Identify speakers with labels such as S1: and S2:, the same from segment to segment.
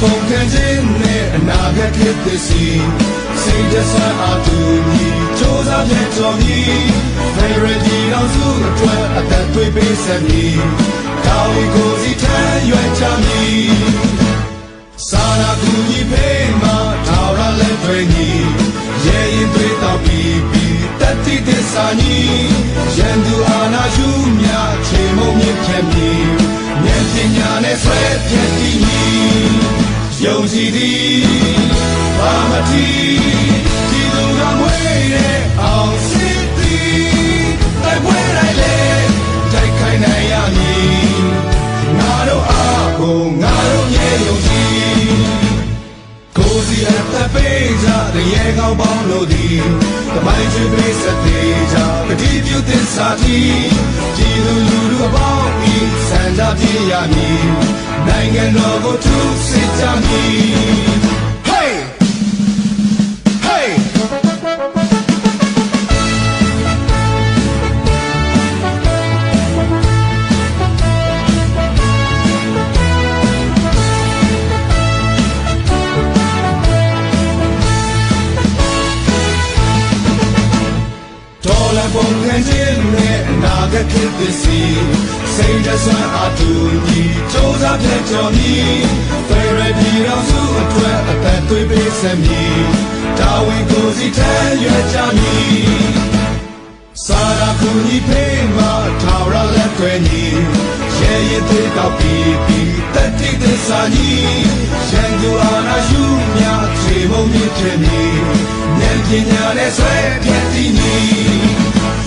S1: ခံခြင်းနဲ့အနာဂတ်ဖြစ်သည်စီစိတ်တဆန်းအတူညီစူးစမ်းပြည့်တော်မီဖေရဒီတော်စုအတွက်အသက်သွေးပေးဆက်မည်ဒါဝီကိုစီထမ်းရွယ်ချမည်စာနာကူညီဖေးမှာထာဝရလက်တွေညီရဲရင်တွေတော့ပြီးပြီးတတိတစ္ဆာညီ ယုံကြည်သည်ဘာမတီဒီလူကမွေးတဲ့အောင်စစ်သည်တိုက်ပွဲတိုင်းလေတိုက်ခိုင်းနိုင်ရမည်ငါတို့အားကိုငါတို့ရဲ့ယုံကြည်ကိုစီအသက်ပေးကြတရေကောင်းပေါင်းလို့ဒီ တမိုင်းချွေပေးစတဲ့ကြပတိပြုသစ္စာတိကြည်လူလူလူအပေါင်းဤစံကြပြရမည်နိုင်ငံတော်ကိုထုစစ်ကြမည် တော်လည်းပုံခံခြင်းနဲ့အနာဂတ်ဖြစ်သည်စီစိတ်တဆွမ်းအတူညီစူးစမ်းပြည့်တော်မီဖေရဒီတော်စုအတွက်အသက်သွေးပေးဆက်မည်တာဝန်ကိုစီထမ်းရွယ်ကြမည်စာရာကူညီဖေးမှာထာဝရလက်တွေညီရဲရဲသေးတော့ပြီးပြီးတတိသစ္စာညီရန်သူအာနာယူမြချေမုံမြင့်တဲ့ညီဉာဏ်ပညာနဲ့ဆွဲဖြတ်တည်ညီ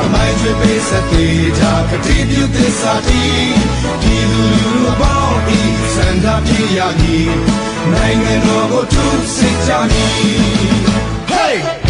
S1: အမိုင်းချွေပေးစတဲ့ကြကတိပြုသစ္စာတီဒီလူလူလူအပေါင်းဤစံသာပြရမည်နိုင်ငံတော်ကိုထုစစ်ကြမည် Hey